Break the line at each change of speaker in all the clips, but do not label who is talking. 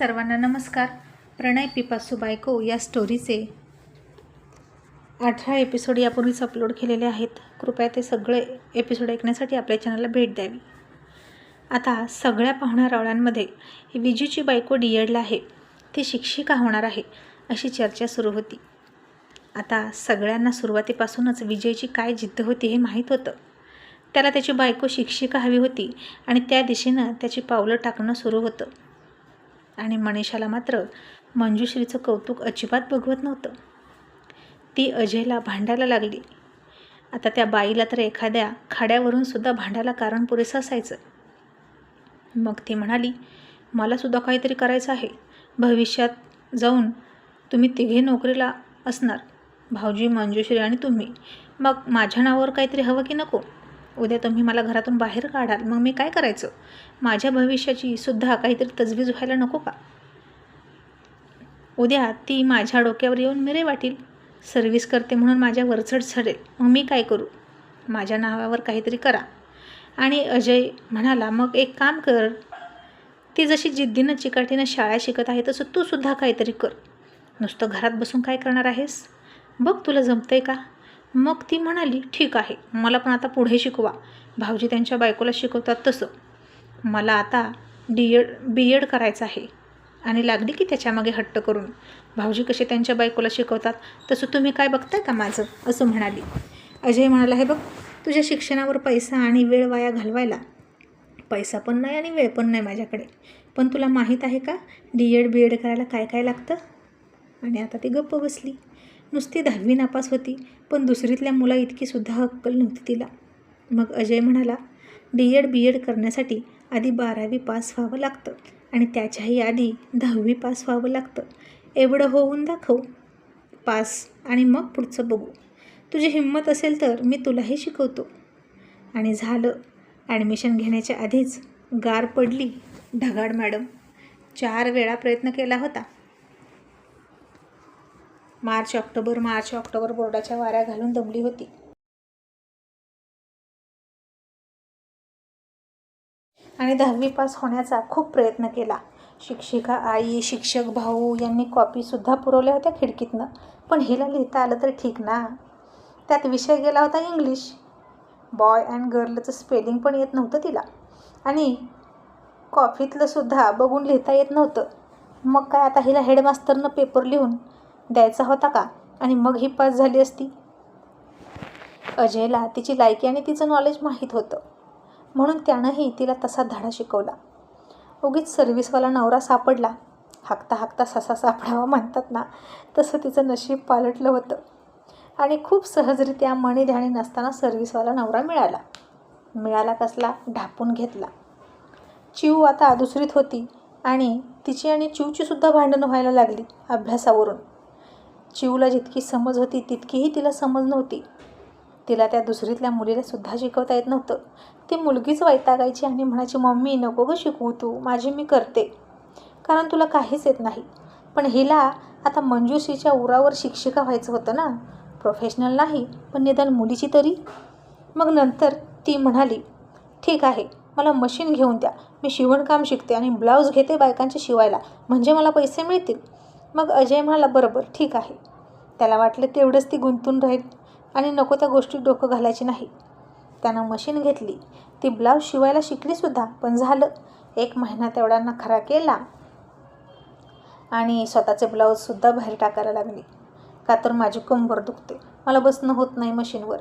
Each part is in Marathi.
सर्वांना नमस्कार. प्रणय पिपासू बायको या स्टोरीचे अठरा एपिसोड यापूर्वीच अपलोड केलेले आहेत. कृपया ते सगळे एपिसोड ऐकण्यासाठी आपल्या चॅनलला भेट द्यावी. आता सगळ्या पाहुण्यारावळ्यांमध्ये विजूची बायको डी एडला आहे. ती शिक्षिका होणार आहे अशी चर्चा सुरू होती. आता सगळ्यांना सुरुवातीपासूनच विजयची काय जिद्द होती हे माहीत होतं. त्याला त्याची बायको शिक्षिका हवी होती आणि त्या दिशेनं त्याची पावलं टाकणं सुरू होतं. आणि मनीषाला मात्र मंजुश्रीचं कौतुक अजिबात बघवत नव्हतं. ती अजयला भांडायला लागली. आता त्या बाईला तर एखाद्या खाड्यावरून सुद्धा भांडायला कारण पुरेसं असायचं. मग ती म्हणाली मलासुद्धा काहीतरी करायचं आहे. भविष्यात जाऊन तुम्ही तिघे नोकरीला असणार. भाऊजी मंजुश्री आणि तुम्ही. मग माझ्या नावावर काहीतरी हवं की नको? उद्या तुम्ही मला घरातून बाहेर काढाल. मग मी काय करायचं? माझ्या भविष्याची सुद्धा काहीतरी तजवीज व्हायला नको का? उद्या ती माझ्या डोक्यावर येऊन मिरे वाटील. सर्व्हिस करते म्हणून माझ्या वरचढ चढेल. मग मी काय करू? माझ्या नावावर काहीतरी करा. आणि अजय म्हणाला मग एक काम कर. ती जशी जिद्दीनं चिकाटीनं शाळा शिकत आहे तसं तू सुद्धा काहीतरी कर. नुसतं घरात बसून काय करणार आहेस? बघ तुला जमतंय का? मग ती म्हणाली ठीक आहे मला पण आता पुढे शिकवा. भाऊजी त्यांच्या बायकोला शिकवतात तसं. मला आता डी एड बी एड करायचं आहे आणि लागली की त्याच्यामागे हट्ट करून. भाऊजी कसे त्यांच्या बायकोला शिकवतात तसं तुम्ही काय बघताय का माझं? असं म्हणाली. अजय म्हणाला हे बघ तुझ्या शिक्षणावर पैसा आणि वेळ वाया घालवायला पैसा पण नाही आणि वेळ पण नाही माझ्याकडे. पण तुला माहीत आहे का डी एड बी एड करायला काय काय लागतं? आणि आता ती गप्प बसली. नुसती दहावी नापास होती पण दुसरीतल्या मुला इतकीसुद्धा अक्कल नव्हती तिला. मग अजय म्हणाला डी एड बी एड करण्यासाठी आधी बारावी पास व्हावं लागतं आणि त्याच्याही आधी दहावी पास व्हावं लागतं. एवढं होऊन दाखव. पास. आणि मग पुढचं बघू. तुझी हिंमत असेल तर मी तुलाही शिकवतो. आणि झालं. ॲडमिशन घेण्याच्या आधीच गार पडली ढगाड मॅडम. चार वेळा प्रयत्न केला होता. मार्च ऑक्टोबर मार्च ऑक्टोबर बोर्डाच्या वाऱ्या घालून दमली होती. आणि दहावी पास होण्याचा खूप प्रयत्न केला. शिक्षिका आई शिक्षक भाऊ यांनी कॉपीसुद्धा पुरवल्या होत्या खिडकीतनं. पण हिला लिहिता आलं तर ठीक ना? त्यात विषय गेला होता इंग्लिश. बॉय अँड गर्लचं स्पेलिंग पण येत नव्हतं तिला. आणि कॉफीतलंसुद्धा बघून लिहिता येत नव्हतं. मग काय आता हिला हेडमास्तरनं पेपर लिहून द्यायचा होता का? आणि मग ही पास झाली असती? अजयला तिची लायकी आणि तिचं नॉलेज माहीत होतं. म्हणून त्यानंही तिला तसा धडा शिकवला. उगीच सर्व्हिसवाला नवरा सापडला. हाकता हाकता ससा सापडावा म्हणतात ना तसं तिचं नशीब पालटलं होतं. आणि खूप सहजरित्या मणी ध्यानी नसताना सर्व्हिसवाला नवरा मिळाला. मिळाला कसला? ढापून घेतला. चिऊ आता दुसरीत होती आणि तिची आणि चिवचीसुद्धा भांडणं व्हायला लागली अभ्यासावरून. चिऊला जितकी समज होती तितकीही तिला समज नव्हती. तिला त्या दुसरीतल्या मुलीला सुद्धा शिकवता येत नव्हतं. ती मुलगीच वैतागायची आणि म्हणायची मम्मी नको गं शिकवू तू माझी मी करते. कारण तुला काहीच येत नाही. पण हिला आता मंजुश्रीच्या उरावर शिक्षिका व्हायचं होतं ना. प्रोफेशनल नाही पण निदान मुलीची तरी. मग नंतर ती म्हणाली ठीक आहे मला मशीन घेऊन द्या. मी शिवणकाम शिकते आणि ब्लाऊज घेते बायकांचे शिवायला. म्हणजे मला पैसे मिळतील. मग अजय म्हणाला बरोबर ठीक आहे. त्याला वाटलं तेवढंच ती गुंतून राहील आणि नको त्या गोष्टी डोकं घालायची नाही. त्यानं मशीन घेतली. ती ब्लाऊज शिवायला शिकलीसुद्धा पण झालं. एक महिना तेवढा नखरा केला आणि स्वतःचे ब्लाऊजसुद्धा बाहेर टाकायला लागली. का तर माझी कंबर दुखते. मला बसणं होत नाही मशीनवर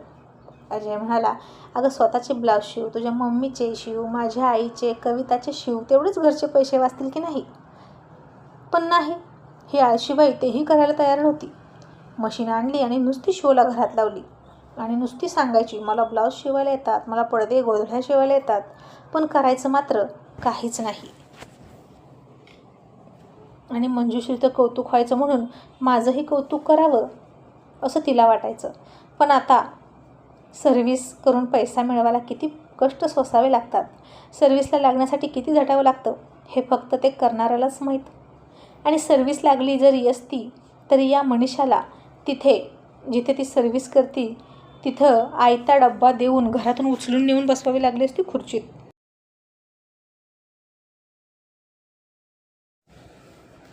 अजय म्हणाला अगं स्वतःचे ब्लाऊज शिव तुझ्या मम्मीचे शिव माझ्या आईचे कविताचे शिव तेवढेच घरचे पैसे वाचतील की नाही? पण नाही. ही आळशीबाई तेही करायला तयार नव्हती. मशीन आणली आणि नुसती शिवला घरात लावली. आणि नुसती सांगायची मला ब्लाऊज शिवायला येतात मला पडदे गोधड्या शिवायला येतात पण करायचं मात्र काहीच नाही. आणि मंजुश्रीचं कौतुक व्हायचं म्हणून माझंही कौतुक करावं असं तिला वाटायचं. पण आता सर्व्हिस करून पैसा मिळवायला किती कष्ट सोसावे लागतात. सर्व्हिसला लागण्यासाठी किती झटावं लागतं हे फक्त ते करणाऱ्यालाच माहीत. आणि सर्व्हिस लागली जरी असती तरी या मनीषाला तिथे जिथे ती सर्व्हिस करती तिथं आयता डब्बा देऊन घरातून उचलून नेऊन बसवावी लागली असती खुर्चीत.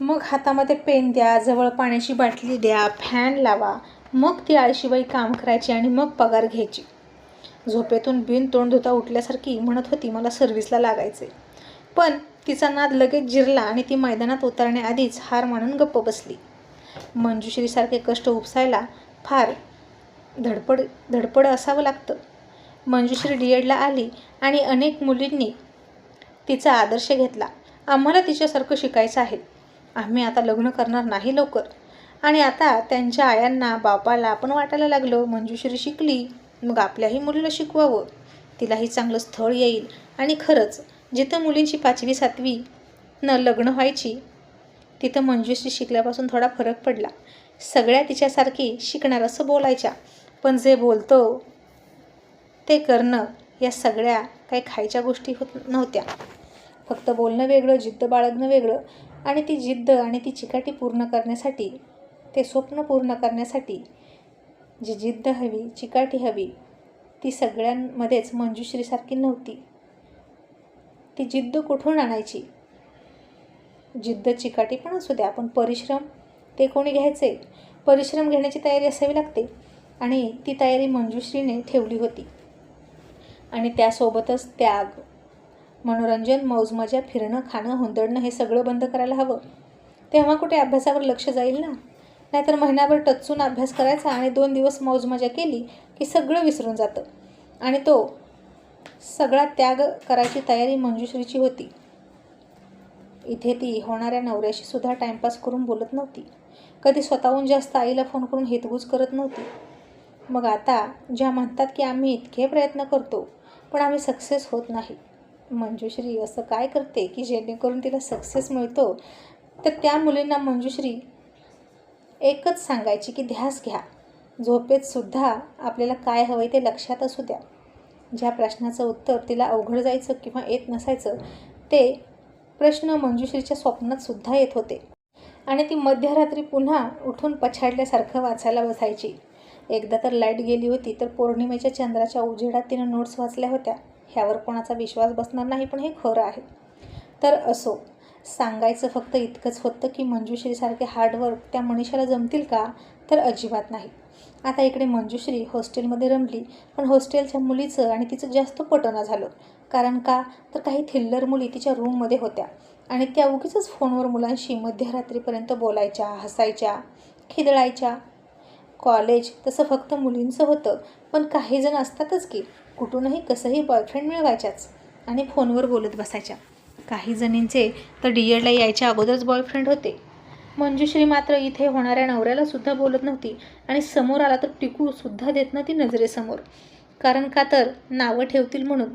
मग हातामध्ये पेन द्या जवळ पाण्याची बाटली द्या फॅन लावा मग ती आळशीबाई काम करायची आणि मग पगार घ्यायची. झोपेतून बिन तोंड धुता उठल्यासारखी म्हणत होती मला सर्व्हिसला लागायचे पण तिचा नाद लगेच जिरला आणि ती मैदानात उतरण्याआधीच हार मानून गप्प बसली. मंजुश्रीसारखे कष्ट उपसायला फार धडपड धडपड असावं लागतं. मंजुश्री डी एडला आली आणि अनेक मुलींनी तिचा आदर्श घेतला. आम्हाला तिच्यासारखं शिकायचं आहे. आम्ही आता लग्न करणार नाही लवकर. आणि आता त्यांच्या आयांना बापाला आपण वाटायला लागलो मंजुश्री शिकली. मग आपल्याही मुलीला शिकवावं. तिलाही चांगलं स्थळ येईल. आणि खरंच जिथं मुलींची पाचवी सातवी न लग्न व्हायची तिथं मंजुश्री शिकल्यापासून थोडा फरक पडला. सगळ्या तिच्यासारखी शिकणार असं बोलायच्या पण जे बोलतो ते करणं या सगळ्या काही खायच्या गोष्टी होत नव्हत्या. फक्त बोलणं वेगळं जिद्द बाळगणं वेगळं आणि ती जिद्द आणि ती चिकाटी पूर्ण करण्यासाठी ते स्वप्न पूर्ण करण्यासाठी जी जिद्द हवी चिकाटी हवी ती सगळ्यांमध्येच मंजुश्रीसारखी नव्हती. ती जिद्द कुठून आणायची? जिद्द चिकाटी पण असू द्या पण परिश्रम ते कोणी घ्यायचे? परिश्रम घेण्याची तयारी असावी लागते. आणि ती तयारी मंजुश्रीने ठेवली होती. आणि त्यासोबतच त्याग मनोरंजन मौजमजा फिरणं खाणं हुंदडणं हे सगळं बंद करायला हवं. तेव्हा कुठे अभ्यासावर लक्ष जाईल ना? नाहीतर महिनाभर टचून अभ्यास करायचा आणि दोन दिवस मौजमजा केली की सगळं विसरून जातं. आणि तो सगळा त्याग करायची तयारी मंजुश्रीची होती. इथे ती होणाऱ्या नवऱ्याशी सुद्धा टाईमपास करून बोलत नव्हती. कधी स्वतःहून जास्त आईला फोन करून हितगुज करत नव्हती. मग आता ज्या म्हणतात की आम्ही इतके प्रयत्न करतो पण आम्ही सक्सेस होत नाही. मंजुश्री असं काय करते की जेणेकरून तिला सक्सेस मिळतो? तर त्या मुलींना मंजुश्री एकच सांगायची की ध्यास घ्या. झोपेतसुद्धा आपल्याला काय हवं आहे ते लक्षात असू द्या. ज्या प्रश्नाचं उत्तर तिला अवघड जायचं किंवा येत नसायचं ते प्रश्न मंजुश्रीच्या स्वप्नात सुद्धा येत होते. आणि ती मध्यरात्री पुन्हा उठून पछाडल्यासारखं वाचायला बसायची. एकदा तर लाइट गेली होती तर पौर्णिमेच्या चंद्राच्या उजेडात तिनं नोट्स वाचल्या होत्या. ह्यावर कोणाचा विश्वास बसणार नाही पण हे खरं आहे. तर असो सांगायचं फक्त इतकंच होतं की मंजुश्रीसारखे हार्डवर्क त्या मनीषाला जमतील का? तर अजिबात नाही. आता इकडे मंजुश्री हॉस्टेलमध्ये रमली पण हॉस्टेलच्या मुलीचं आणि तिचं जास्त पटना झालं. कारण का? तर काही थिल्लर मुली तिच्या रूममध्ये होत्या आणि त्या उगीच फोनवर मुलांशी मध्यरात्रीपर्यंत बोलायच्या हसायच्या खिदळायच्या. कॉलेज तसं फक्त मुलींचं होतं पण काही जण असतातच की कुठूनही कसंही बॉयफ्रेंड मिळवायच्याच आणि फोनवर बोलत बसायच्या. काही जणींचे तर डी एडला यायच्या अगोदरच बॉयफ्रेंड होते. मंजुश्री मात्र इथे होणाऱ्या नवऱ्याला सुद्धा बोलत नव्हती आणि समोर आला तर टिकू सुद्धा देत नव्हती नजरेसमोर. कारण का तर नावं ठेवतील म्हणून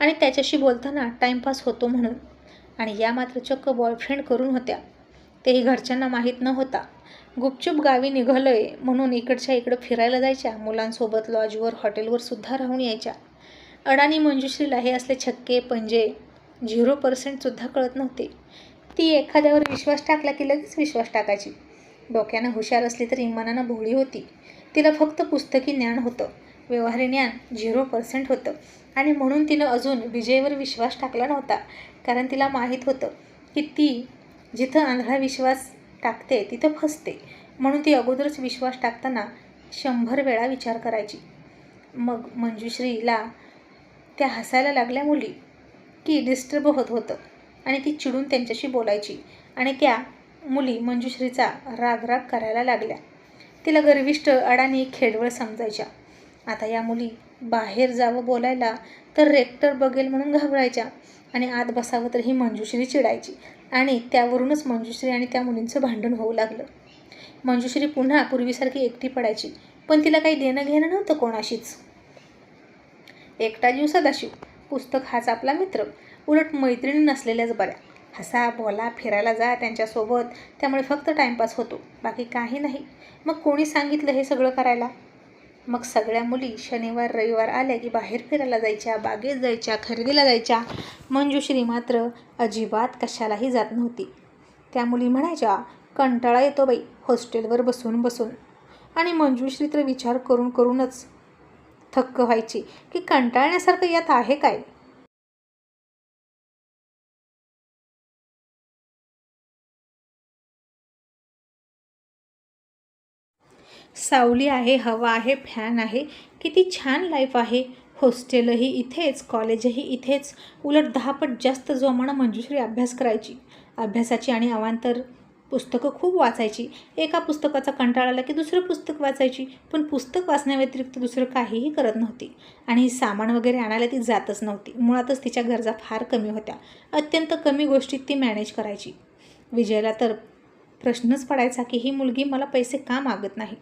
आणि त्याच्याशी बोलताना टाईमपास होतो म्हणून. आणि या मात्र चक्क बॉयफ्रेंड करून होत्या. तेही घरच्यांना माहीत न होता गुपचूप गावी आहे म्हणून इकडच्या इकडं फिरायला जायच्या. मुलांसोबत लॉजवर हॉटेलवर सुद्धा राहून यायच्या. अडाणी मंजुश्रीला हे असले छक्के पंजे झिरो पर्सेंटसुद्धा कळत नव्हते. ती एखाद्यावर विश्वास टाकला की लगेच विश्वास टाकायची. डोक्यानं हुशार असली तरी मनानं भोळी होती. तिला फक्त पुस्तकी ज्ञान होतं. व्यवहारी ज्ञान झिरो पर्सेंट होतं. आणि म्हणून तिनं अजून विजयवर विश्वास टाकला नव्हता. कारण तिला माहीत होतं की ती जिथं आंधळा विश्वास टाकते तिथं फसते. म्हणून ती अगोदरच विश्वास टाकताना शंभर वेळा विचार करायची. मग मंजुश्रीला त्या हसायला लागल्या मुली की डिस्टर्ब होत होतं. आणि ती चिडून त्यांच्याशी बोलायची. आणि त्या मुली मंजुश्रीचा राग राग करायला लागल्या. तिला गर्विष्ट अडाणी खेडवळ समजायच्या. आता या मुली बाहेर जावं बोलायला तर रेक्टर बघेल म्हणून घाबरायच्या आणि आत बसावं तर ही मंजुश्री चिडायची. आणि त्यावरूनच मंजुश्री आणि त्या मुलींचं भांडण होऊ लागलं. मंजुश्री पुन्हा पूर्वीसारखी एकटी पडायची पण तिला काही देणं घेणं नव्हतं कोणाशीच. एकटा जीव सदाशिव. पुस्तक हाच आपला मित्र. उलट मैत्रिणी नसलेल्याच बऱ्या. हसा बोला फिरायला जा त्यांच्यासोबत. त्यामुळे फक्त टाईमपास होतो. बाकी काही नाही. मग कोणी सांगितलं हे सगळं करायला? मग सगळ्या मुली शनिवार रविवार आल्या की बाहेर फिरायला जायच्या बागेत जायच्या खरेदीला जायच्या. मंजुश्री मात्र अजिबात कशालाही जात नव्हती. त्या मुली म्हणायच्या कंटाळा येतो बाई हॉस्टेलवर बसून बसून. आणि मंजुश्री तर विचार करून करूनच थक्क व्हायची की कंटाळण्यासारखं यात आहे काय? सावली आहे हवा आहे फॅन आहे किती छान लाईफ आहे. हॉस्टेलही इथेच कॉलेजही इथेच. उलट दहापट जास्त जोमानं मंजुश्री अभ्यास करायची. अभ्यासाची आणि अवांतर पुस्तकं खूप वाचायची. एका पुस्तकाचा कंटाळा आला की दुसरं पुस्तक वाचायची. पण पुस्तक वाचण्याव्यतिरिक्त दुसरं काहीही करत नव्हती. आणि सामान वगैरे आणायला ती जातच नव्हती. मुळातच तिच्या गरजा फार कमी होत्या. अत्यंत कमी गोष्टीत ती मॅनेज करायची. विजयला तर प्रश्नच पडायचा की ही मुलगी मला पैसे का मागत नाही?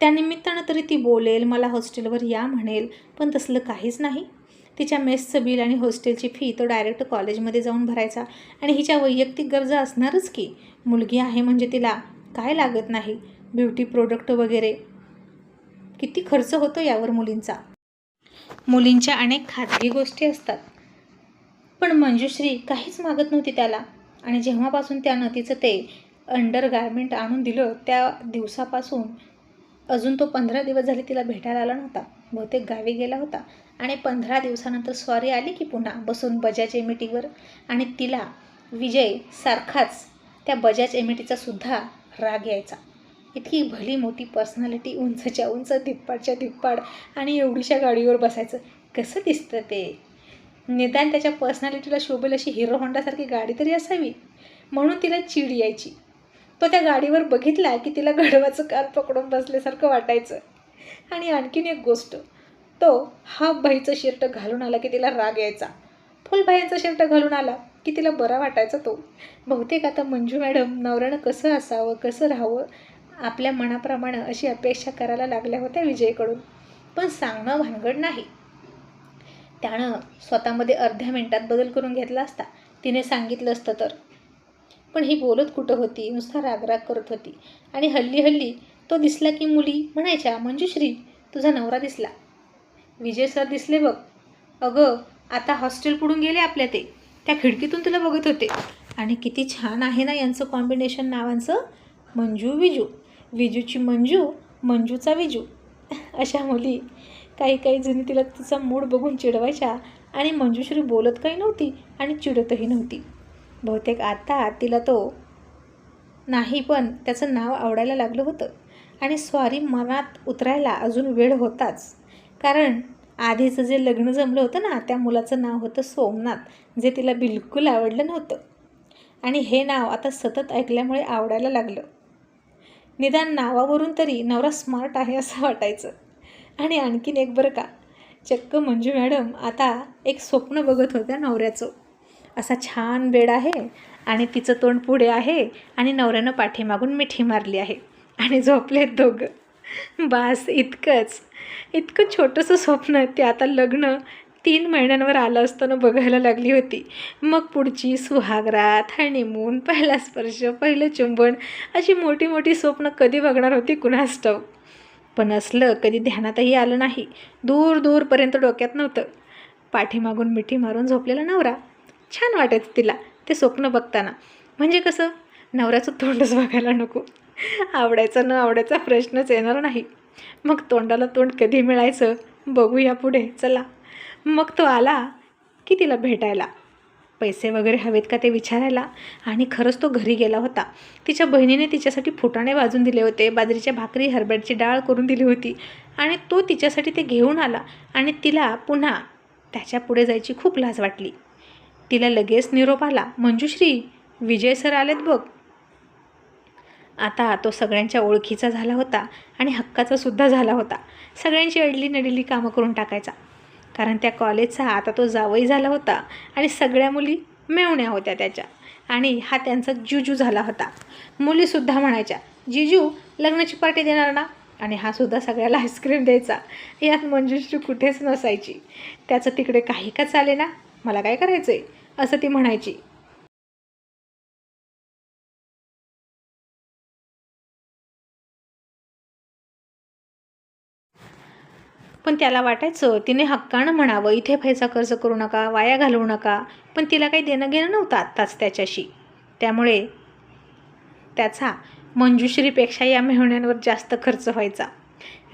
त्यानिमित्तानं तरी ती बोलेल मला हॉस्टेलवर या म्हणेल पण तसलं काहीच नाही. तिच्या मेसचं बिल आणि हॉस्टेलची फी तो डायरेक्ट कॉलेजमध्ये जाऊन भरायचा. आणि हिच्या वैयक्तिक गरजा असणारच की. मुलगी आहे म्हणजे तिला काय लागत नाही? ब्युटी प्रोडक्ट वगैरे. किती खर्च होतो यावर मुलींचा? मुलींच्या अनेक खाजगी गोष्टी असतात. पण मंजुश्री काहीच मागत नव्हती त्याला. आणि जेव्हापासून त्यानं तिचं ते अंडर गार्मेंट आणून दिलं त्या दिवसापासून अजून तो पंधरा दिवस झाले तिला भेटायला आला नव्हता. बहुतेक गावी गेला होता. आणि पंधरा दिवसानंतर स्वारी आली की पुन्हा बसून बजाज एम टीवर आणि तिला विजय सारखाच त्या बजाज एमिटीचा सुद्धा राग यायचा. इतकी भली मोठी पर्सनॅलिटी उंचच्या उंच धिप्पाडच्या धिप्पाड आणि एवढीशा गाडीवर बसायचं. कसं दिसतं ते? निदान त्याच्या पर्सनॅलिटीला शोभेल अशी हिरो होंडासारखी गाडी तरी असावी? म्हणून तिला चीड यायची. तो त्या गाडीवर बघितला की तिला गडवाचं कार पकडून बसल्यासारखं वाटायचं. आणि आणखीन एक गोष्ट तो हाफ बाईचं शर्ट घालून आला की तिला राग यायचा. फुल शर्ट घालून आला की तिला बरा वाटायचा तो. बहुतेक आता मंजू मॅडम नवऱ्यानं कसं असावं कसं राहावं आपल्या मनाप्रमाणे अशी अपेक्षा करायला लागल्या होत्या विजयकडून. पण सांगणं भानगड नाही. त्यानं स्वतःमध्ये अर्ध्या मिनटात बदल करून घेतला असता. तिने सांगितलं असतं तर. पण ही बोलत कुठं होती? नुसता रागराग करत होती. आणि हल्ली हल्ली तो दिसला की मुली म्हणायच्या मंजुश्री तुझा नवरा दिसला. विजय सर दिसले बघ. अगं आता हॉस्टेल पुढून गेले आपल्या ते. त्या खिडकीतून तुला बघत होते. आणि किती छान आहे ना यांचं कॉम्बिनेशन नावांचं? मंजू विजू. विजूची मंजू मंजूचा विजू. अशा मुली. काही काही जणी तिला तिचा मूड बघून चिडवायच्या आणि मंजूश्री बोलत काही नव्हती आणि चिडतही नव्हती. बहुतेक आता तिला तो नाही पण त्याचं नाव आवडायला लागलं होतं. आणि स्वारी मनात उतरायला अजून वेळ होताच. कारण आधीचं जे लग्न जमलं होतं ना त्या मुलाचं नाव होतं सोमनाथ जे तिला बिलकुल आवडलं नव्हतं. आणि हे नाव आता सतत ऐकल्यामुळे आवडायला लागलं. निदान नावावरून तरी नवरा स्मार्ट आहे असं वाटायचं. आणि आणखीन एक बरं का चक्क मंजू मॅडम आता एक स्वप्न बघत होत्या नवऱ्याचं. असा छान बेड आहे आणि तिचं तोंड पुढे आहे आणि नवऱ्यानं पाठीमागून मिठी मारली आहे आणि झोपलेत दोघं. बास इतकंच. इतकं छोटंसं स्वप्न ते आता लग्न तीन महिन्यांवर आलं असताना बघायला लागली होती. मग पुढची सुहागरात हनीमून पहिला स्पर्श पहिलं चुंबन अशी मोठी मोठी स्वप्न कधी बघणार होती कुणास पण असलं कधी ध्यानातही आलं नाही. दूर दूरपर्यंत डोक्यात नव्हतं. पाठीमागून मिठी मारून झोपलेला नवरा. छान वाटायचं तिला ते स्वप्न बघताना. म्हणजे कसं? नवऱ्याचं तोंडच बघायला नको. आवडायचा न आवडायचा प्रश्नच येणार नाही. मग तोंडाला तोंड कधी मिळायचं? बघूया पुढे चला. मग तो आला की तिला भेटायला. पैसे वगैरे हवेत का ते विचारायला? आणि खरंच तो घरी गेला होता. तिच्या बहिणीने तिच्यासाठी फुटाणे वाजून दिले होते बाजरीच्या भाकरी हरभऱ्याची डाळ करून दिली होती. आणि तो तिच्यासाठी ते घेऊन आला आणि तिला पुन्हा त्याच्या पुढे जायची खूप लाज वाटली. तिला लगेच निरोप आला. मंजुश्री विजय सर आलेत बघ. आता तो सगळ्यांच्या ओळखीचा झाला होता आणि हक्काचा सुद्धा झाला होता. सगळ्यांची अडली नडली कामं करून टाकायचा. कारण त्या कॉलेजचा आता तो जावई झाला होता आणि सगळ्या मुली मेवण्या होत्या त्याच्या. आणि हा त्यांचा जुजू झाला होता. मुलीसुद्धा म्हणायच्या जिजू लग्नाची पार्टी देणार ना? आणि हा सुद्धा सगळ्याला आईस्क्रीम द्यायचा. यात मंजुश्री कुठेच नसायची. त्याचं तिकडे काही का चाले ना मला काय करायचं आहे असं ती म्हणायची. पण त्याला वाटायचं तिने हक्कानं म्हणावं इथे पैसा खर्च करू नका वाया घालवू नका. पण तिला काही देणं घेणं नव्हतं आत्ताच त्याच्याशी. त्यामुळे त्याचा मंजुश्रीपेक्षा या मेहण्यांवर जास्त खर्च व्हायचा.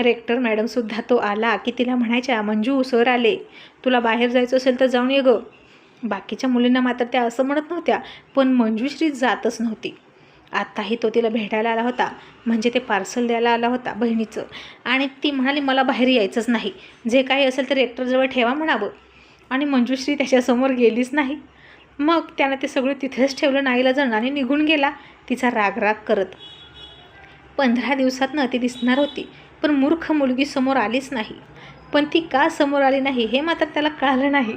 रेक्टर मॅडमसुद्धा तो आला की तिला म्हणायच्या मंजू सर आले. तुला बाहेर जायचं असेल तर जाऊन ये गं. बाकीच्या मुलींना मात्र त्या असं म्हणत नव्हत्या पण मंजुश्री जातच नव्हती. आत्ताही तो तिला भेटायला आला होता. म्हणजे ते पार्सल द्यायला आला होता बहिणीचं. आणि ती म्हणाली मला बाहेर यायचंच नाही. जे काही असेल तर रेक्टरजवळ ठेवा म्हणावं. आणि मंजुश्री त्याच्यासमोर गेलीच नाही. मग त्यानं ते सगळं तिथेच ठेवलं नाईला जण आणि निघून गेला. तिचा रागराग करत. पंधरा दिवसातनं ती दिसणार होती पण मूर्ख मुलगी समोर आलीच नाही. पण ती का समोर आली नाही हे मात्र त्याला कळलं नाही.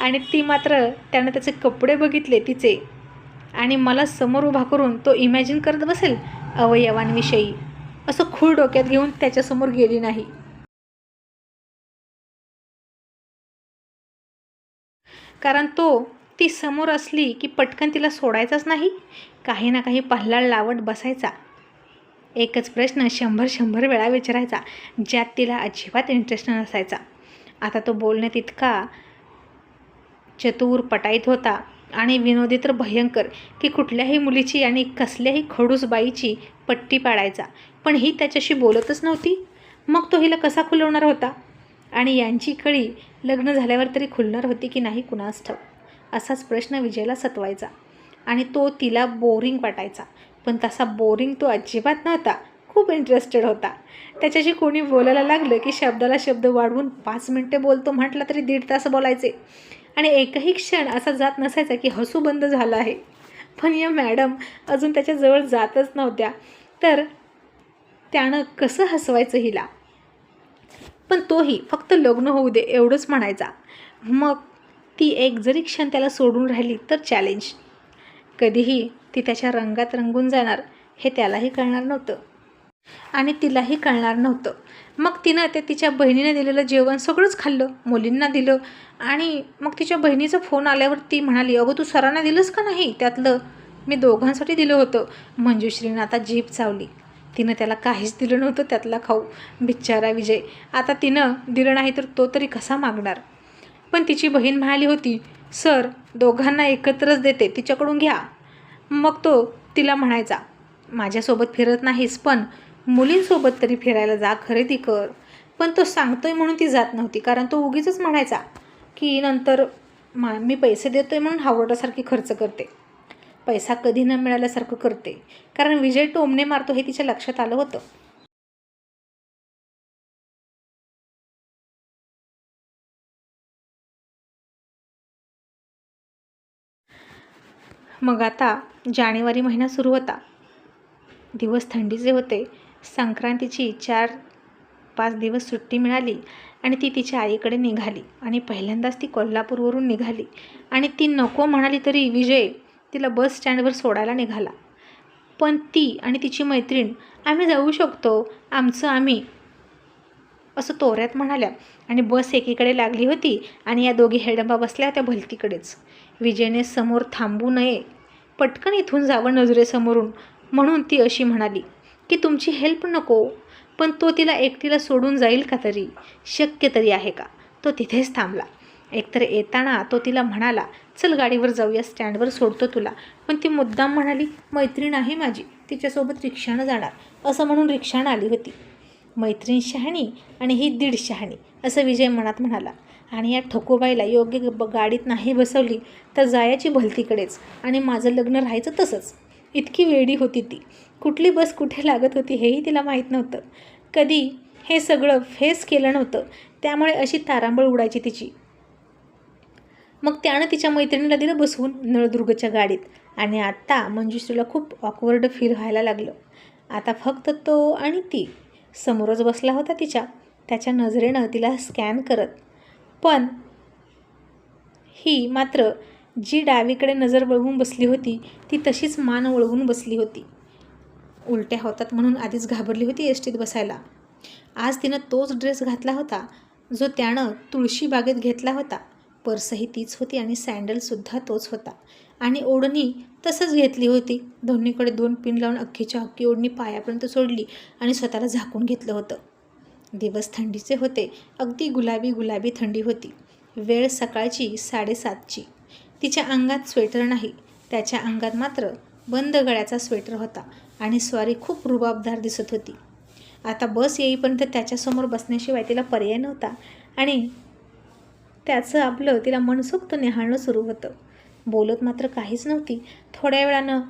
आणि ती मात्र त्यानं त्याचे कपडे बघितले तिचे आणि मला समोर उभा करून तो इमॅजिन करत बसेल अवयवांविषयी. असं खूळ डोक्यात घेऊन त्याच्यासमोर गेली नाही. कारण तो ती समोर असली की पटकन तिला सोडायचाच नाही काही ना काही पल्लाळ लावत बसायचा. एकच प्रश्न शंभर शंभर वेळा विचारायचा ज्यात तिला अजिबात इंटरेस्ट नसायचा. आता तो बोलण्यात इतका चतुर पटाईत होता आणि विनोदी तर भयंकर की कुठल्याही मुलीची आणि कसल्याही खडूस बाईची पट्टी पाडायचा. पण ही त्याच्याशी बोलतच नव्हती. मग तो हिला कसा खुलवणार होता? आणि यांची कळी लग्न झाल्यावर तरी खुलणार होती की नाही कुणास ठाऊ असाच प्रश्न विजयला सतवायचा. आणि तो तिला बोरिंग वाटायचा. पण तसा बोरिंग तो अजिबात नव्हता. खूप इंटरेस्टेड होता. त्याच्याशी कोणी बोलायला लागलं की शब्दाला शब्द वाढवून पाच मिनटे बोलतो म्हटलं तरी दीड तास बोलायचे. आणि एकही क्षण असा जात नसायचा की हसू बंद झाला आहे. पण या मॅडम अजून त्याच्याजवळ जातच नव्हत्या. तर त्यानं कसं हसवायचं हिला? पण तोही फक्त लग्न होऊ दे एवढंच म्हणायचा. मग ती एक जरी क्षण त्याला सोडून राहिली तर चॅलेंज कधीही ती त्याच्या रंगात रंगून जाणार हे त्यालाही कळणार नव्हतं. आणि तिलाही कळणार नव्हतं. मग तिनं ते तिच्या बहिणीने दिलेलं जेवण सगळंच खाल्लं मुलींना दिलं. आणि मग तिच्या बहिणीचा फोन आल्यावर ती म्हणाली अगं तू सरांना दिलंस का नाही? त्यातलं मी दोघांसाठी दिलं होतं. मंजुश्रीनं आता जीप चावली. तिनं त्याला काहीच दिलं नव्हतं त्यातला खाऊ. बिच्चारा विजय. आता तिनं दिलं नाही तर तो तरी कसा मागणार? पण तिची बहीण म्हणाली होती सर दोघांना एकत्रच देते तिच्याकडून घ्या. मग तो तिला म्हणायचा माझ्यासोबत फिरत नाहीस पण मुलींसोबत तरी फिरायला जा खरेदी कर. पण तो सांगतोय म्हणून ती जात नव्हती. कारण तो उगीच म्हणायचा की नंतर मा मी पैसे देतोय म्हणून हावरटासारखी खर्च करते. पैसा कधी न मिळाल्यासारखं करते. कारण विजय टोमणे मारतो हे तिच्या लक्षात आलं होतं. मग आता जानेवारी महिना सुरू होता. दिवस थंडीचे होते. संक्रांतीची चार पाच दिवस सुट्टी मिळाली आणि ती तिच्या आईकडे निघाली आणि पहिल्यांदाच ती कोल्हापूरवरून निघाली. आणि ती नको म्हणाली तरी विजय तिला बस स्टँडवर सोडायला निघाला. पण ती आणि तिची मैत्रीण आम्ही जाऊ शकतो. आमचं आम्ही असं तोऱ्यात म्हणाल्या. आणि बस एकीकडे लागली होती आणि या दोघी हेडंबा बसल्या त्या भलतीकडेच. विजयने समोर थांबू नये पटकन इथून जावं नजरेसमोरून म्हणून ती अशी म्हणाली. की तुमची हेल्प नको पण तो तिला एकटीला सोडून जाईल का तरी? शक्य तरी आहे का? तो तिथेच थांबला. एकतर येताना तो तिला म्हणाला चल गाडीवर जाऊया स्टँडवर सोडतो तुला. पण ती मुद्दाम म्हणाली मैत्रीण आहे माझी तिच्यासोबत रिक्षानं जाणार. असं म्हणून रिक्षानं आली होती. मैत्रीण शहाणी आणि ही दीड शहाणी असं विजय मनात म्हणाला. आणि या ठकोबाईला योग्य ब गाडीत नाही बसवली तर जायाची भलतीकडेच आणि माझं लग्न राहायचं तसंच. इतकी वेडी होती ती. कुठली बस कुठे लागत होती हेही तिला माहीत नव्हतं. कधी हे सगळं फेस केलं नव्हतं. त्यामुळे अशी तारांबळ उडायची तिची. मग त्यानं तिच्या मैत्रिणीला दिलं बसवून नळदुर्गच्या गाडीत. आणि आत्ता मंजुश्रीला खूप ऑकवर्ड फील व्हायला लागलं. आता फक्त तो आणि ती समोरच बसला होता तिच्या. त्याच्या नजरेनं तिला स्कॅन करत. पण ही मात्र जी डावीकडे नजर वळवून बसली होती ती तशीच मान वळवून बसली होती. उलट्या होतात म्हणून आधीच घाबरली होती एस टीत बसायला. आज तिनं तोच ड्रेस घातला होता जो त्यानं तुळशी बागेत घेतला होता. पर्सही तीच होती आणि सँडलसुद्धा तोच होता. आणि ओढणी तसंच घेतली होती. दोन्हीकडे दोन पिन लावून अख्खीच्या अख्खी ओढणी पायापर्यंत सोडली आणि स्वतःला झाकून घेतलं होतं. दिवस थंडीचे होते. अगदी गुलाबी गुलाबी थंडी होती. वेळ सकाळची साडेसातची. तिच्या अंगात स्वेटर नाही. त्याच्या अंगात मात्र बंद गळ्याचा स्वेटर होता. आणि स्वारी खूप रुबाबदार दिसत होती. आता बस येईपर्यंत त्याच्यासमोर बसण्याशिवाय तिला पर्याय नव्हता आणि त्याचं आपलं तिला मनसोक्त निहाळणं सुरू होतं. बोलत मात्र काहीच नव्हती. थोड्या वेळानं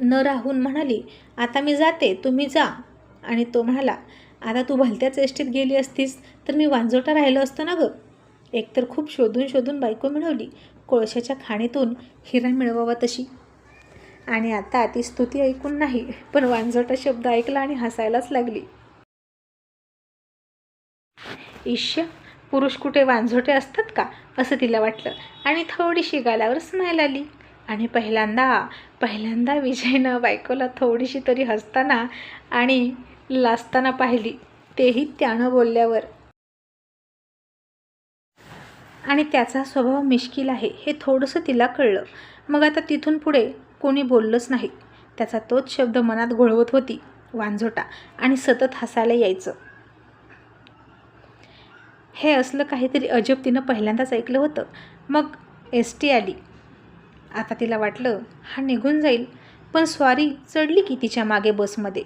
न राहून म्हणाली आता मी जाते तुम्ही जा. आणि तो म्हणाला आता तू भलत्याच एष्टीत गेली असतीस तर मी वांजोटा राहिलो असतं ना गं. एकतर खूप शोधून शोधून बायको मिळवली. कोळशाच्या खाणीतून हिरा मिळवावा तशी. आणि आता ती स्तुती ऐकून नाही पण वांजोटा शब्द ऐकला आणि हसायलाच लागली. ईश्य पुरुष कुठे वांझोटे असतात का? असं तिला वाटलं आणि थोडीशी गालावर स्माईल आली. आणि पहिल्यांदा पहिल्यांदा विजयनं बायकोला थोडीशी तरी हसताना आणि लाजताना पाहिली तेही त्यानं बोलल्यावर. आणि त्याचा स्वभाव मिश्किल आहे हे थोडंसं तिला कळलं. मग आता तिथून पुढे कोणी बोललंच नाही. त्याचा तोच शब्द मनात घोळवत होती वांझोटा आणि सतत हसायला यायचं. हे असलं काहीतरी अजब तिनं पहिल्यांदाच ऐकलं होतं. मग एस टी आली. आता तिला वाटलं हा निघून जाईल पण स्वारी चढली की तिच्यामागे बसमध्ये.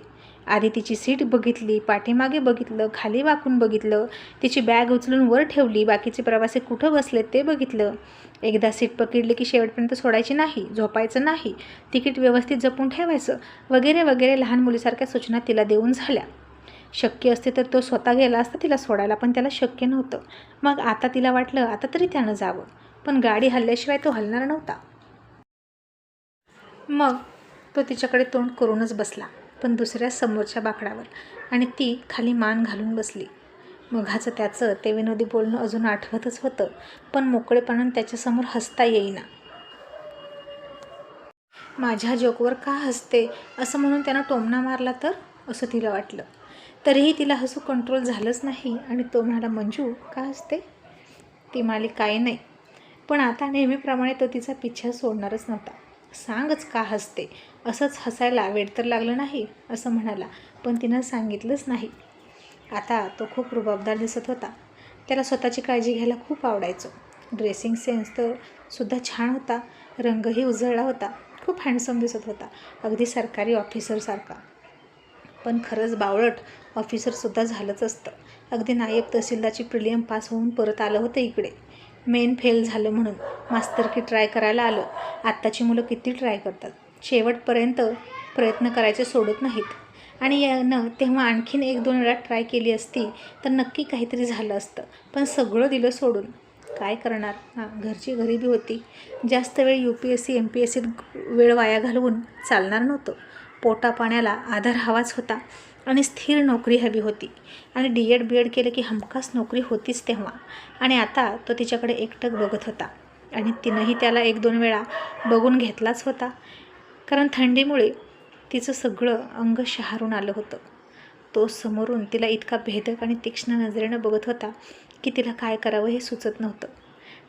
आधी तिची सीट बघितली पाठीमागे बघितलं खाली वाकून बघितलं तिची बॅग उचलून वर ठेवली बाकीचे प्रवासी कुठं बसलेत ते बघितलं. एकदा सीट पकडली की शेवटपर्यंत सोडायची नाही झोपायचं नाही तिकीट व्यवस्थित जपून ठेवायचं वगैरे वगैरे लहान मुलीसारख्या सूचना तिला देऊन झाल्या. शक्य असते तर तो स्वतः गेला असता तिला सोडायला पण त्याला शक्य नव्हतं. मग आता तिला वाटलं आता तरी त्यानं जावं पण गाडी हल्ल्याशिवाय तो हलणार नव्हता. मग तो तिच्याकडे तोंड करूनच बसला. पण दुसऱ्या समोरच्या बाकडावर. आणि ती खाली मान घालून बसली. मघाचं त्याचं ते विनोदी बोलणं अजून आठवतच होतं पण मोकळेपणानं त्याच्यासमोर हसता येईना. माझ्या जोकवर का हसते? असं म्हणून त्यानं टोमणा मारला तर? असं तिला वाटलं. तरीही तिला हसू कंट्रोल झालंच नाही आणि तो म्हणाला मंजू का हसते? ती म्हणाली काय नाही. पण आता नेहमीप्रमाणे तो तिचा पिच्छा सोडणारच नव्हता. सांगच का हसते? असंच हसायला वेळ तर लागलं नाही असं म्हणाला. पण तिनं सांगितलंच नाही. आता तो खूप रुबाबदार दिसत होता. त्याला स्वतःची काळजी घ्यायला खूप आवडायचं. ड्रेसिंग सेन्स तर सुद्धा छान होता. रंगही उजळला होता. खूप हँडसम दिसत होता. अगदी सरकारी ऑफिसरसारखा पण खरंच बावळट ऑफिसरसुद्धा झालंच असतं. अगदी नायब तहसीलदारची प्रिलियम पास होऊन परत आलं होतं इकडे. मेन फेल झालं म्हणून मास्तर की ट्राय करायला आलं. आत्ताची मुलं किती ट्राय करतात? शेवटपर्यंत प्रयत्न करायचे सोडत नाहीत. आणि यानं तेव्हा आणखीन एक दोन वेळा ट्राय केली असती तर नक्की काहीतरी झालं असतं. पण सगळं दिलं सोडून. काय करणार? हां घरची गरिबी होती. जास्त वेळ U P S C M P S सीत वेळ वाया घालवून चालणार नव्हतं. पोटा पाण्याला आधार हवाच होता. आणि स्थिर नोकरी हवी होती. आणि डी एड बी एड केलं की हमखास नोकरी होतीच तेव्हा. आणि आता तो तिच्याकडे एकटक बघत होता. आणि तिनंही त्याला एक दोन वेळा बघून घेतलाच होता. कारण थंडीमुळे तिचं सगळं अंग शहारून आलं होतं. तो समोरून तिला इतका भेदक आणि तीक्ष्ण नजरेनं बघत होता की तिला काय करावं हे सुचत नव्हतं.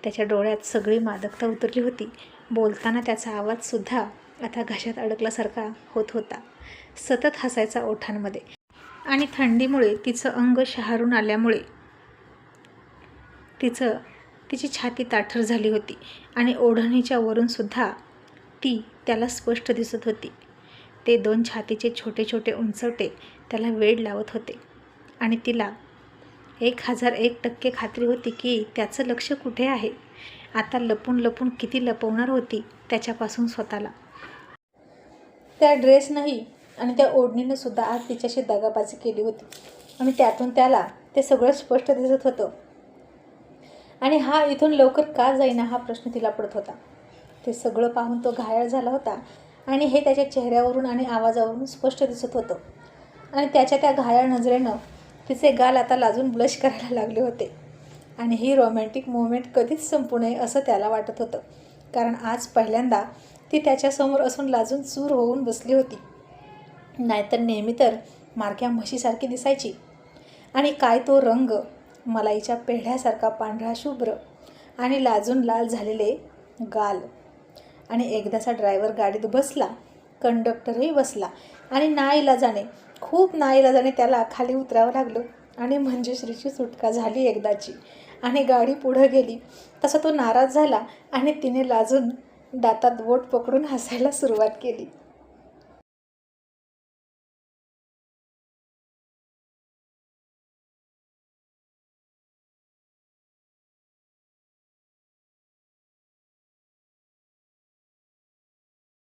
त्याच्या डोळ्यात सगळी मादकता उतरली होती. बोलताना त्याचा आवाजसुद्धा आता घशात अडकल्यासारखा होत होता. सतत हसायचा ओठांमध्ये. आणि थंडीमुळे तिचं अंग शहारून आल्यामुळे तिचं तिची छाती ताठर झाली होती आणि ओढणीच्या वरूनसुद्धा ती त्याला स्पष्ट दिसत होती. ते दोन छातीचे छोटे छोटे उंचवटे त्याला वेड लावत होते. आणि तिला एक हजार एक टक्के खात्री होती की त्याचं लक्ष कुठे आहे? आता लपून लपून किती लपवणार होती त्याच्यापासून स्वतःला. त्या ड्रेसनंही आणि त्या ओढणीनं सुद्धा आज तिच्याशी दगाबाजी केली होती. आणि त्यातून त्याला ते सगळं स्पष्ट दिसत होतं. आणि हा इथून लवकर का जाईना हा प्रश्न तिला पडत होता. ते सगळं पाहून तो घायाळ झाला होता. आणि हे त्याच्या चेहऱ्यावरून आणि आवाजावरून स्पष्ट दिसत होतं. आणि त्याच्या त्या घायाळ नजरेनं तिचे गाल आता लाजून ब्लश करायला लागले होते. आणि ही रोमॅन्टिक मुवमेंट कधीच संपू नये असं त्याला वाटत होतं. कारण आज पहिल्यांदा ती त्याच्यासमोर असून लाजून चूर होऊन बसली होती. नाहीतर नेहमी तर मारक्या म्हशीसारखी दिसायची. आणि काय तो रंग मलाईच्या पेढ्यासारखा पांढरा शुभ्र आणि लाजून लाल झालेले गाल. आणि एकदाचा ड्रायव्हर गाडीत बसला कंडक्टरही बसला आणि नाईलाजाने खूप नाईलाजाने त्याला खाली उतरावं लागलं आणि मंजुश्रीची सुटका झाली एकदाची. आणि गाडी पुढं गेली तसा तो नाराज झाला आणि तिने लाजून दातात बोट पकडून हसायला सुरुवात केली.